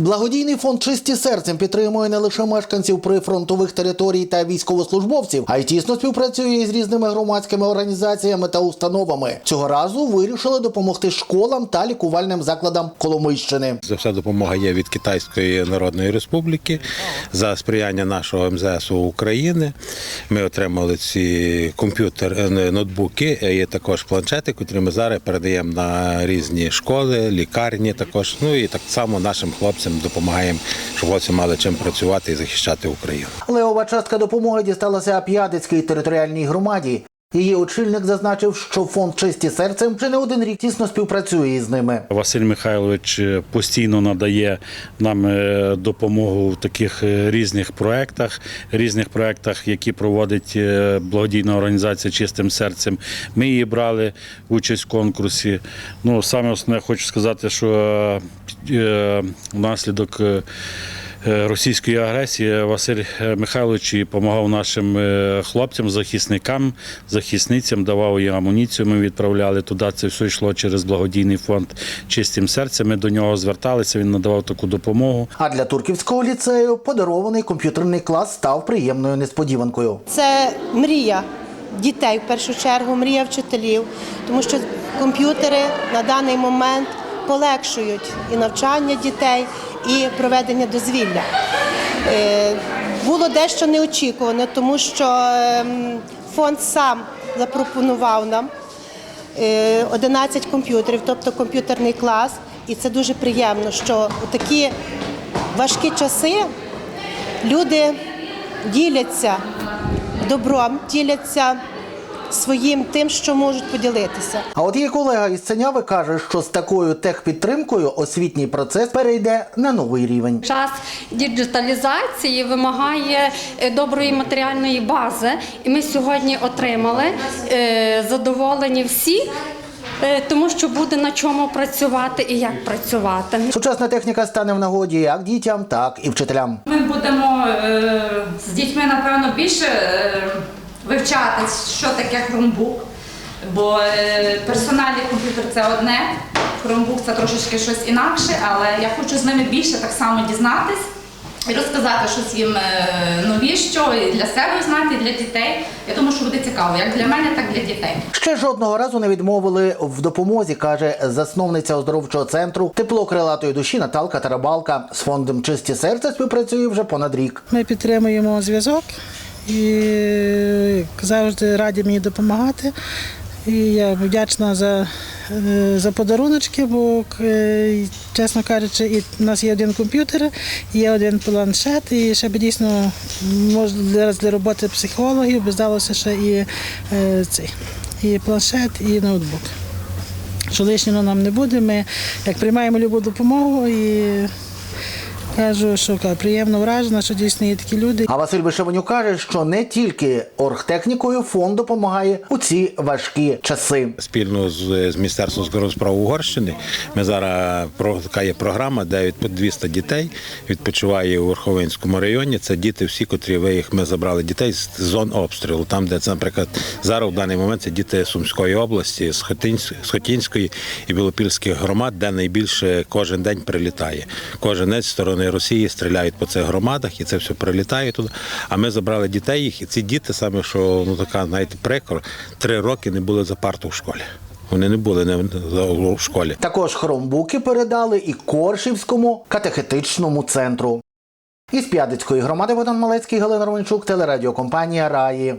Благодійний фонд чисті серцем підтримує не лише мешканців прифронтових територій та військовослужбовців, а й тісно співпрацює із різними громадськими організаціями та установами. Цього разу вирішили допомогти школам та лікувальним закладам Коломийщини. За вся допомога є від Китайської Народної Республіки за сприяння нашого МЗС України. Ми отримали ці комп'ютер, е, ноутбуки, е, є також планшети, котрі ми зараз передаємо на різні школи, лікарні також. Ну і так само нашим хлопцям допомагаємо, щоб хлопці мали чим працювати і захищати Україну. Левова частка допомоги дісталася П'ядицькій територіальній громаді. Її очільник зазначив, що фонд чисті серцем вже не один рік тісно співпрацює із ними. Василь Михайлович постійно надає нам е, допомогу в таких е, різних проєктах, різних проєктах, які проводить е, благодійна організація Чистим серцем. Ми її брали участь в конкурсі. Ну, саме основне хочу сказати, що внаслідок. е, Російської агресії Василь е, Михайлович допомагав нашим е, хлопцям, захисникам, захисницям, давав їм амуніцію. Ми відправляли туди. Це все йшло через благодійний фонд чистим серцем. Ми до нього зверталися. Він надавав таку допомогу. А для турківського ліцею подарований комп'ютерний клас став приємною несподіванкою. Це мрія дітей в першу чергу, мрія вчителів, тому що комп'ютери на даний момент полегшують і навчання дітей, і проведення дозвілля. Е, Було дещо неочікувано, тому що ем, фонд сам запропонував нам е, 11 комп'ютерів, тобто комп'ютерний клас. І це дуже приємно, що у такі важкі часи люди діляться добром, діляться своїм тим, що можуть поділитися. А от її колега із Синяви каже, що з такою техпідтримкою освітній процес перейде на новий рівень. Час діджиталізації вимагає е, доброї матеріальної бази, і ми сьогодні отримали е, задоволені всі, е, тому що буде на чому працювати і як працювати. Сучасна техніка стане в нагоді як дітям, так і вчителям. Ми будемо е, з дітьми, напевно, більше е, вивчати, що таке хромбук. Бо е, персональний комп'ютер це одне, хромбук це трошечки щось інакше, але я хочу з ними більше так само дізнатись і розказати щось їм е, нові, що і для себе знати, і для дітей. Я думаю, що буде цікаво, як для мене, так і для дітей. Ще жодного разу не відмовили в допомозі, каже засновниця оздоровчого центру тепло крилатої душі Наталка Тарабалка. З фондом Чисті серця співпрацює вже понад рік. Ми підтримуємо зв'язок і завжди раді мені допомагати. І я вдячна за, е, за подаруночки, бо, е, чесно кажучи, і в нас є один комп'ютер, є один планшет, і ще б дійсно може для, роботи психологів би здалося ще і е, цей, і планшет, і ноутбук. Що лишнього нам не буде. Ми як приймаємо любу допомогу і кажу, що приємно вражена, що дійсно є такі люди. А Василь Вишеванюк каже, що не тільки оргтехнікою фонд допомагає у ці важкі часи. Спільно з, з Міністерством закордонних справ Угорщини ми зараз про така є програма, де від 200 дітей відпочиває у Верховинському районі. Це діти всі, котрі виїх. Ми забрали дітей з зон обстрілу. Там, де це, наприклад, зараз в даний момент це діти Сумської області, з Хотінської і Білопільських громад, де найбільше кожен день прилітає. Кожен день з сторони Росії стріляють по цих громадах, і це все прилітає туди. А ми забрали дітей їх, і ці діти саме, що ну така, знаєте, прикро, три роки не були за парту в школі. Вони не були не в школі. Також хромбуки передали і Коршівському катехетичному центру. Із П'ядицької громади Богдан Малецький, Галина Романчук, телерадіокомпанія Раї.